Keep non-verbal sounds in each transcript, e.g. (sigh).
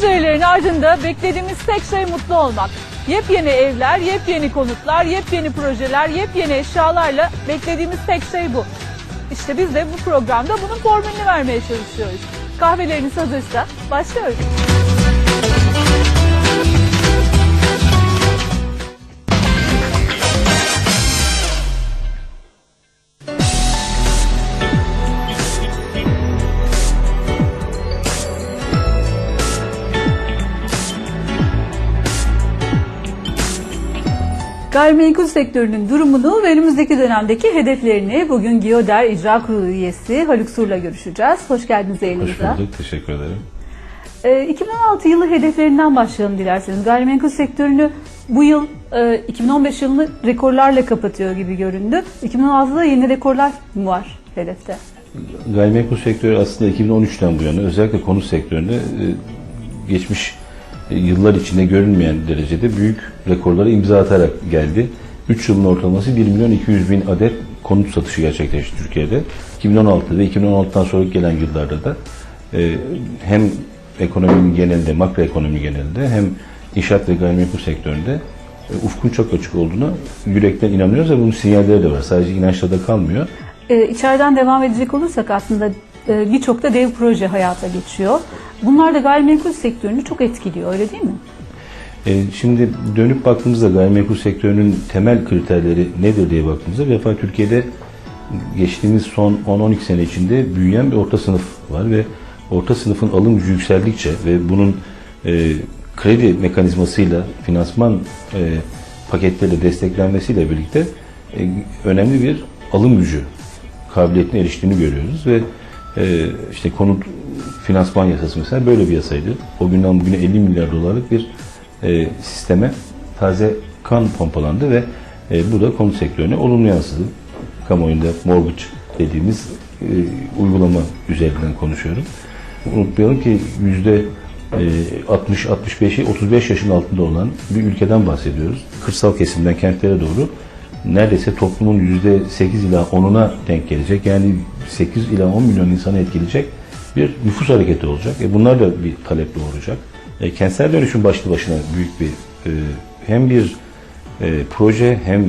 İşte tüm bu kapıların, pencerelerin ardında beklediğimiz tek şey mutlu olmak. Yepyeni evler, yepyeni konutlar, yepyeni projeler, yepyeni eşyalarla beklediğimiz tek şey bu. İşte biz de bu programda bunun formülünü vermeye çalışıyoruz. Kahveleriniz hazırsa başlıyoruz. Gayrimenkul sektörünün durumunu ve önümüzdeki dönemdeki hedeflerini bugün Giyoder İcra Kurulu üyesi Haluk Sur'la görüşeceğiz. Hoş geldiniz Hoş yayınımıza. bulduk, teşekkür ederim. Ee, 2016 yılı hedeflerinden başlayalım dilerseniz. Gayrimenkul sektörünü bu yıl e, 2015 yılını rekorlarla kapatıyor gibi göründü. 2016'da yeni rekorlar mı var hedefte? Gayrimenkul sektörü aslında 2013'ten bu yana özellikle konut sektöründe e, geçmiş e, yıllar içinde görünmeyen derecede büyük rekorlara imza atarak geldi. 3 yılın ortalaması 1 milyon 200 bin adet konut satışı gerçekleşti Türkiye'de. 2016 ve 2016'dan sonra gelen yıllarda da e, hem ekonominin genelinde, makroekonomi genelinde hem inşaat ve gayrimenkul sektöründe e, ufkun çok açık olduğuna yürekten inanıyoruz ve bunun sinyalleri de var. Sadece inançla da kalmıyor. Ee, içeriden devam edecek olursak aslında e, birçok da dev proje hayata geçiyor. Bunlar da gayrimenkul sektörünü çok etkiliyor öyle değil mi? E, şimdi dönüp baktığımızda gayrimenkul sektörünün temel kriterleri nedir diye baktığımızda bir defa Türkiye'de geçtiğimiz son 10-12 sene içinde büyüyen bir orta sınıf var ve orta sınıfın alım gücü yükseldikçe ve bunun e, kredi mekanizmasıyla, finansman e, paketleriyle desteklenmesiyle birlikte e, önemli bir alım gücü kabiliyetine eriştiğini görüyoruz ve e, işte konut finansman yasası mesela böyle bir yasaydı. O günden bugüne 50 milyar dolarlık bir e, sisteme taze kan pompalandı ve e, bu da konut sektörüne olumlu yansıdı. Kamuoyunda mortgage dediğimiz e, uygulama üzerinden konuşuyorum. Unutmayalım ki yüzde 60-65'i 35 yaşın altında olan bir ülkeden bahsediyoruz. Kırsal kesimden kentlere doğru neredeyse toplumun yüzde 8 ila 10'una denk gelecek. Yani 8 ila 10 milyon insanı etkileyecek bir nüfus hareketi olacak. E bunlar da bir talep doğuracak. E, kentsel dönüşüm başlı başına büyük bir e, hem bir e, proje hem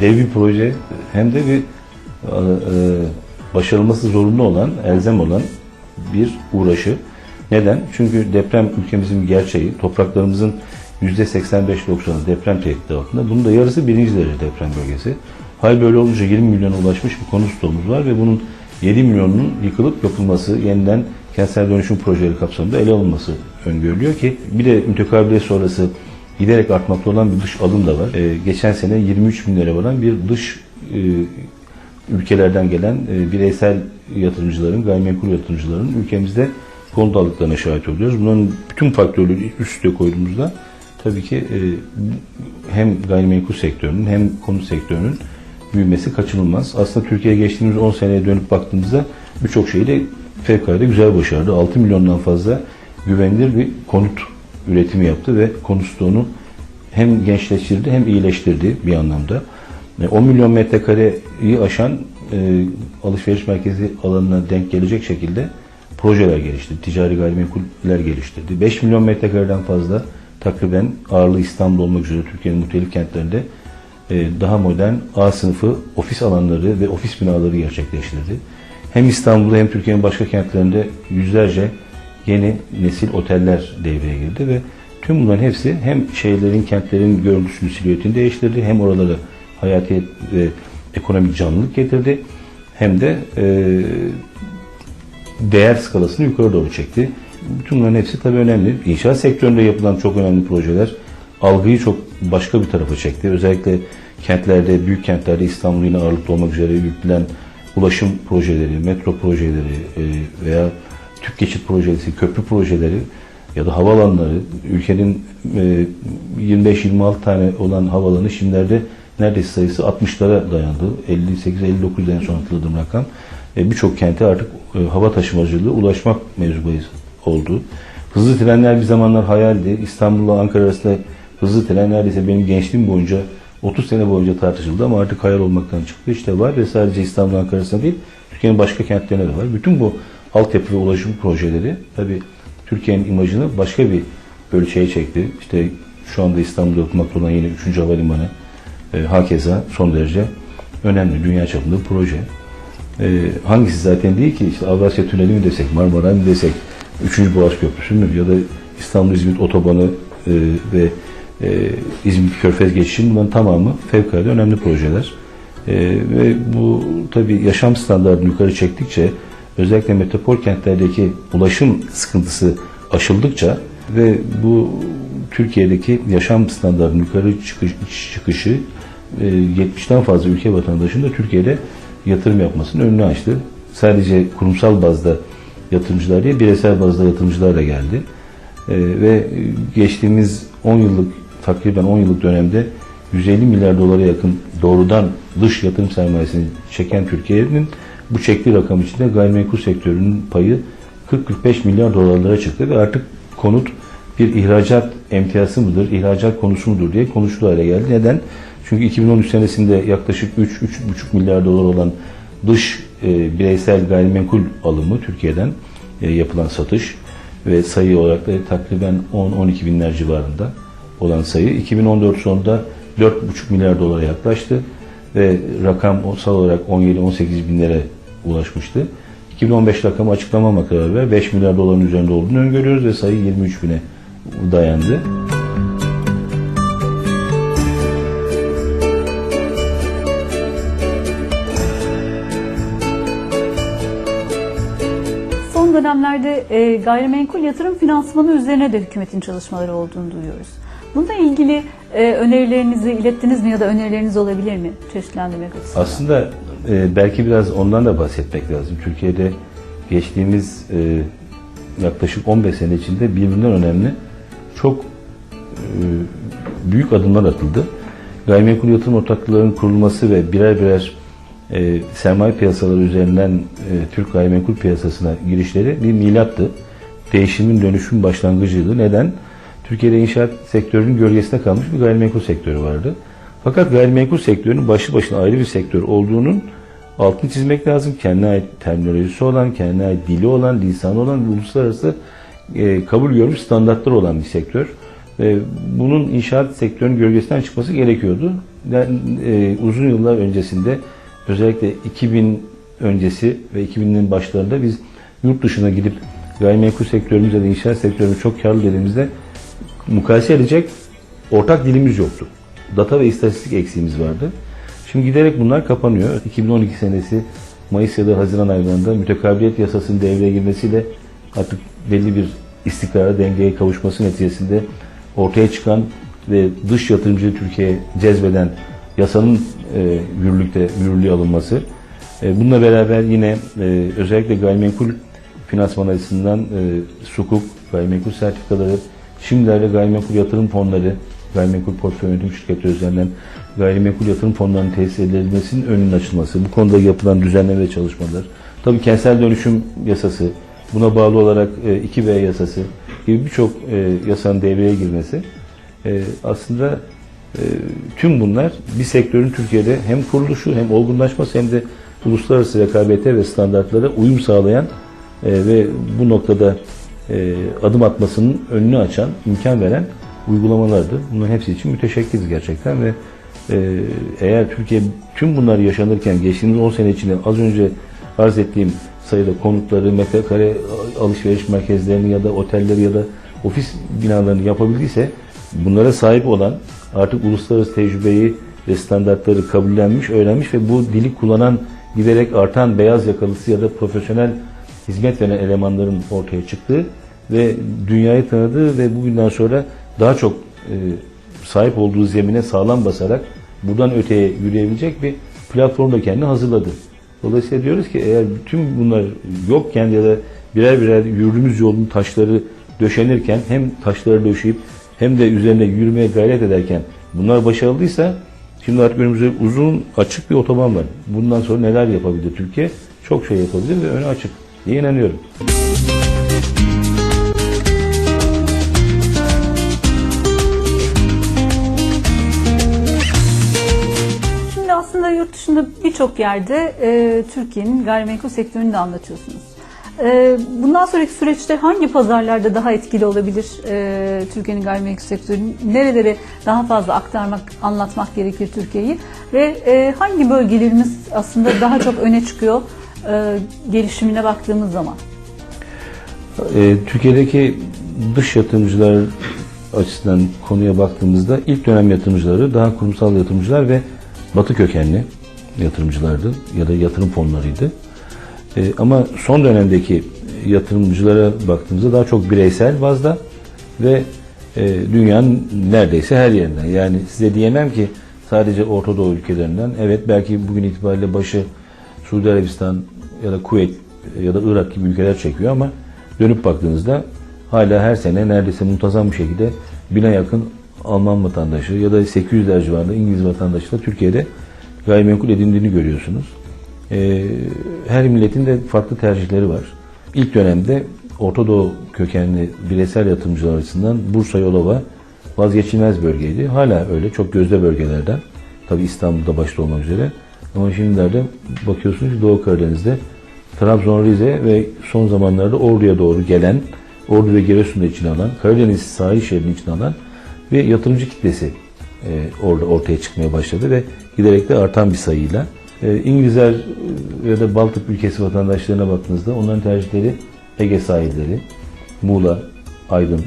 dev bir proje hem de bir e, e, başarılması zorunlu olan, elzem olan bir uğraşı. Neden? Çünkü deprem ülkemizin gerçeği. Topraklarımızın %85-90'ı deprem tehdidi altında. Bunun da yarısı birinci derece deprem bölgesi. Hal böyle olunca 20 milyona ulaşmış bir konut stoğumuz var ve bunun 7 milyonunun yıkılıp yapılması, yeniden kentsel dönüşüm projeleri kapsamında ele alınması öngörülüyor ki bir de mütekabiliyet sonrası giderek artmakta olan bir dış alım da var. Ee, geçen sene 23 bin lira varan bir dış e, ülkelerden gelen e, bireysel yatırımcıların, gayrimenkul yatırımcıların ülkemizde konut aldıklarına şahit oluyoruz. Bunların bütün faktörleri üst üste koyduğumuzda tabii ki e, hem gayrimenkul sektörünün hem konut sektörünün büyümesi kaçınılmaz. Aslında Türkiye'ye geçtiğimiz 10 seneye dönüp baktığımızda birçok şeyi de fevkalade güzel başardı. 6 milyondan fazla güvenilir bir konut üretimi yaptı ve konut stoğunu hem gençleştirdi hem iyileştirdi bir anlamda. E, 10 milyon metrekareyi aşan e, alışveriş merkezi alanına denk gelecek şekilde projeler geliştirdi. Ticari gayrimenkuller geliştirdi. 5 milyon metrekareden fazla takriben ağırlığı İstanbul olmak üzere Türkiye'nin muhtelif kentlerinde e, daha modern A sınıfı ofis alanları ve ofis binaları gerçekleştirdi. Hem İstanbul'da hem Türkiye'nin başka kentlerinde yüzlerce yeni nesil oteller devreye girdi ve tüm bunların hepsi hem şehirlerin, kentlerin görüntüsünü, silüetini değiştirdi hem oralara hayati ve ekonomik canlılık getirdi hem de e, değer skalasını yukarı doğru çekti. Bütün bunların hepsi tabii önemli. İnşaat sektöründe yapılan çok önemli projeler algıyı çok başka bir tarafa çekti. Özellikle kentlerde, büyük kentlerde İstanbul yine ağırlıklı olmak üzere yürütülen ulaşım projeleri, metro projeleri e, veya tüp geçit projesi, köprü projeleri ya da havaalanları, ülkenin e, 25-26 tane olan havaalanı şimdilerde neredeyse sayısı 60'lara dayandı. 58-59'da en son hatırladığım rakam. E, Birçok kente artık e, hava taşımacılığı ulaşmak mevzu bahis oldu. Hızlı trenler bir zamanlar hayaldi. İstanbul'la Ankara arasında hızlı tren neredeyse benim gençliğim boyunca 30 sene boyunca tartışıldı ama artık hayal olmaktan çıktı. İşte var ve sadece İstanbul Ankara arasında değil, Türkiye'nin başka kentlerine de var. Bütün bu altyapı ve ulaşım projeleri tabii Türkiye'nin imajını başka bir ölçeğe çekti. İşte şu anda İstanbul'da yapılmakta olan yeni 3. havalimanı e, hakeza son derece önemli dünya çapında bir proje. E, hangisi zaten değil ki işte Avrasya Tüneli mi desek, Marmara mı desek, 3. Boğaz Köprüsü mü ya da İstanbul-İzmit Otobanı e, ve e, İzmit Körfez geçişinin bunların tamamı fevkalade önemli projeler. E, ve bu tabii yaşam standartını yukarı çektikçe özellikle metropol kentlerdeki ulaşım sıkıntısı aşıldıkça ve bu Türkiye'deki yaşam standartının yukarı çıkış, çıkışı e, 70'ten fazla ülke vatandaşının da Türkiye'de yatırım yapmasının önünü açtı. Sadece kurumsal bazda yatırımcılar değil, bireysel bazda yatırımcılar da geldi. E, ve geçtiğimiz 10 yıllık, takriben 10 yıllık dönemde 150 milyar dolara yakın doğrudan dış yatırım sermayesini çeken Türkiye'nin bu çektiği rakam içinde gayrimenkul sektörünün payı 40-45 milyar dolarlara çıktı ve artık konut bir ihracat emtiyası mıdır, ihracat konusu mudur diye konuşulur hale geldi. Neden? Çünkü 2013 senesinde yaklaşık 3-3,5 milyar dolar olan dış e, bireysel gayrimenkul alımı Türkiye'den e, yapılan satış ve sayı olarak da takriben 10-12 binler civarında olan sayı 2014 sonunda 4,5 milyar dolara yaklaştı ve rakam sal olarak 17-18 binlere ulaşmıştı. 2015 rakamı açıklamamakla beraber 5 milyar doların üzerinde olduğunu öngörüyoruz ve sayı 23 bine dayandı. Dönemlerde e, gayrimenkul yatırım finansmanı üzerine de hükümetin çalışmaları olduğunu duyuyoruz. Bununla ilgili e, önerilerinizi ilettiniz mi ya da önerileriniz olabilir mi çeşitlendirmek açısından? Aslında e, belki biraz ondan da bahsetmek lazım. Türkiye'de geçtiğimiz e, yaklaşık 15 sene içinde birbirinden önemli çok e, büyük adımlar atıldı. Gayrimenkul yatırım ortaklıklarının kurulması ve birer birer e, sermaye piyasaları üzerinden e, Türk gayrimenkul piyasasına girişleri bir milattı. Değişimin dönüşüm başlangıcıydı. Neden? Türkiye'de inşaat sektörünün gölgesinde kalmış bir gayrimenkul sektörü vardı. Fakat gayrimenkul sektörünün başlı başına ayrı bir sektör olduğunun altını çizmek lazım. Kendine ait terminolojisi olan, kendine ait dili olan, lisanı olan, uluslararası e, kabul görmüş standartlar olan bir sektör. E, bunun inşaat sektörünün gölgesinden çıkması gerekiyordu. Yani, e, uzun yıllar öncesinde özellikle 2000 öncesi ve 2000'lerin başlarında biz yurt dışına gidip gayrimenkul sektörümüz ya da inşaat sektörümüz çok karlı dediğimizde mukayese edecek ortak dilimiz yoktu. Data ve istatistik eksiğimiz vardı. Şimdi giderek bunlar kapanıyor. 2012 senesi Mayıs ya da Haziran aylarında mütekabiliyet yasasının devreye girmesiyle artık belli bir istikrara, dengeye kavuşması neticesinde ortaya çıkan ve dış yatırımcıyı Türkiye'ye cezbeden yasanın e, yürürlükte yürürlüğe alınması. E, bununla beraber yine e, özellikle gayrimenkul finansman açısından e, sukuk, gayrimenkul sertifikaları, şimdilerde gayrimenkul yatırım fonları, gayrimenkul portföy yönetim şirketleri üzerinden gayrimenkul yatırım fonlarının tesis edilmesinin önünün açılması, bu konuda yapılan düzenleme ve çalışmalar, tabii kentsel dönüşüm yasası, buna bağlı olarak e, 2B yasası gibi birçok e, yasanın devreye girmesi. E, aslında tüm bunlar bir sektörün Türkiye'de hem kuruluşu hem olgunlaşması hem de uluslararası rekabete ve standartlara uyum sağlayan e, ve bu noktada e, adım atmasının önünü açan, imkan veren uygulamalardı. Bunların hepsi için müteşekkiriz gerçekten ve e, eğer Türkiye tüm bunlar yaşanırken geçtiğimiz 10 sene içinde az önce arz ettiğim sayıda konutları, metrekare alışveriş merkezlerini ya da otelleri ya da ofis binalarını yapabildiyse bunlara sahip olan artık uluslararası tecrübeyi ve standartları kabullenmiş, öğrenmiş ve bu dili kullanan giderek artan beyaz yakalısı ya da profesyonel hizmet veren elemanların ortaya çıktığı ve dünyayı tanıdığı ve bugünden sonra daha çok e, sahip olduğu zemine sağlam basarak buradan öteye yürüyebilecek bir platform da kendini hazırladı. Dolayısıyla diyoruz ki eğer bütün bunlar yokken ya da birer birer yürüdüğümüz yolun taşları döşenirken hem taşları döşeyip hem de üzerine yürümeye gayret ederken bunlar başarılıysa şimdi artık önümüzde uzun açık bir otoban var. Bundan sonra neler yapabilir Türkiye? Çok şey yapabilir ve önü açık diye inanıyorum. Şimdi aslında yurt dışında birçok yerde e, Türkiye'nin gayrimenkul sektörünü de anlatıyorsunuz. Ee, bundan sonraki süreçte hangi pazarlarda daha etkili olabilir e, Türkiye'nin gayrimenkul sektörü? Nerelere daha fazla aktarmak, anlatmak gerekir Türkiye'yi? Ve e, hangi bölgelerimiz aslında daha çok öne çıkıyor e, gelişimine baktığımız zaman? Türkiye'deki dış yatırımcılar açısından konuya baktığımızda ilk dönem yatırımcıları daha kurumsal yatırımcılar ve batı kökenli yatırımcılardı ya da yatırım fonlarıydı. E, ama son dönemdeki yatırımcılara baktığımızda daha çok bireysel bazda ve e, dünyanın neredeyse her yerinden. Yani size diyemem ki sadece Orta Doğu ülkelerinden. Evet belki bugün itibariyle başı Suudi Arabistan ya da Kuveyt ya da Irak gibi ülkeler çekiyor ama dönüp baktığınızda hala her sene neredeyse muntazam bir şekilde bine yakın Alman vatandaşı ya da 800'ler civarında İngiliz vatandaşı da Türkiye'de gayrimenkul edindiğini görüyorsunuz. Ee, her milletin de farklı tercihleri var. İlk dönemde Orta Doğu kökenli bireysel yatırımcılar açısından Bursa Yolova vazgeçilmez bölgeydi. Hala öyle çok gözde bölgelerden. Tabi İstanbul'da başta olmak üzere. Ama şimdilerde bakıyorsunuz ki Doğu Karadeniz'de Trabzon, Rize ve son zamanlarda Ordu'ya doğru gelen, Ordu ve Giresun'da içine alan, Karadeniz sahil şeridini içine alan bir yatırımcı kitlesi e, orada ortaya çıkmaya başladı ve giderek de artan bir sayıyla. E, İngilizler e, ya da Baltık ülkesi vatandaşlarına baktığınızda onların tercihleri Ege sahilleri, Muğla, Aydın,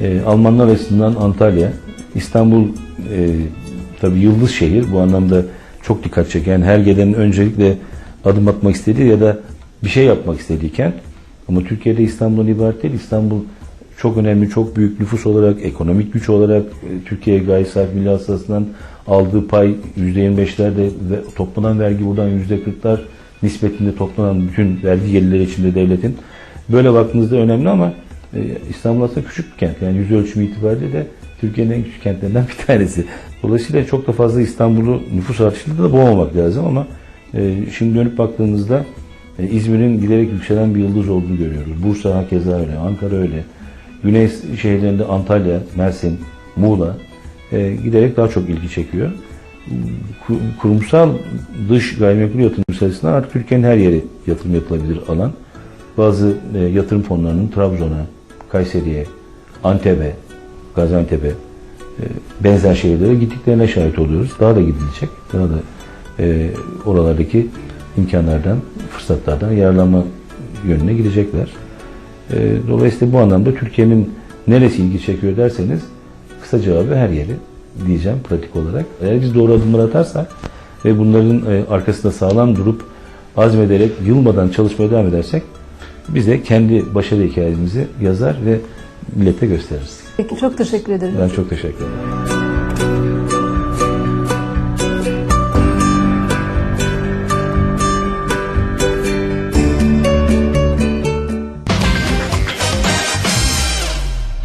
e, Almanlar açısından Antalya, İstanbul e, tabii yıldız şehir bu anlamda çok dikkat çeken her gelenin öncelikle adım atmak istediği ya da bir şey yapmak istediği. Ama Türkiye'de İstanbul'dan ibaret değil. İstanbul çok önemli, çok büyük nüfus olarak, ekonomik güç olarak e, Türkiye gayri sahibi milli hasılasından aldığı pay %25'lerde ve toplanan vergi buradan %40'lar nispetinde toplanan bütün vergi gelirleri içinde devletin. Böyle baktığınızda önemli ama e, İstanbul aslında küçük bir kent. Yani yüz ölçümü itibariyle de Türkiye'nin en küçük kentlerinden (laughs) bir tanesi. Dolayısıyla çok da fazla İstanbul'u nüfus artışında da boğmamak lazım ama e, şimdi dönüp baktığımızda e, İzmir'in giderek yükselen bir yıldız olduğunu görüyoruz. Bursa hakeza öyle, Ankara öyle. Güney şehirlerinde Antalya, Mersin, Muğla e, giderek daha çok ilgi çekiyor. Ku- Kurumsal dış gayrimenkul yatırım sayısından artık Türkiye'nin her yeri yatırım yapılabilir alan. Bazı e, yatırım fonlarının Trabzon'a, Kayseri'ye, Antep'e, Gaziantep'e e, benzer şehirlere gittiklerine şahit oluyoruz. Daha da gidilecek. Daha da oralardaki imkanlardan, fırsatlardan yararlanma yönüne gidecekler. Dolayısıyla bu anlamda Türkiye'nin neresi ilgi çekiyor derseniz kısa cevabı her yeri diyeceğim pratik olarak. Eğer biz doğru adımlar atarsak ve bunların e, arkasında sağlam durup azmederek yılmadan çalışmaya devam edersek bize kendi başarı hikayemizi yazar ve millete gösteririz. Peki çok teşekkür ederim. Ben çok teşekkür ederim.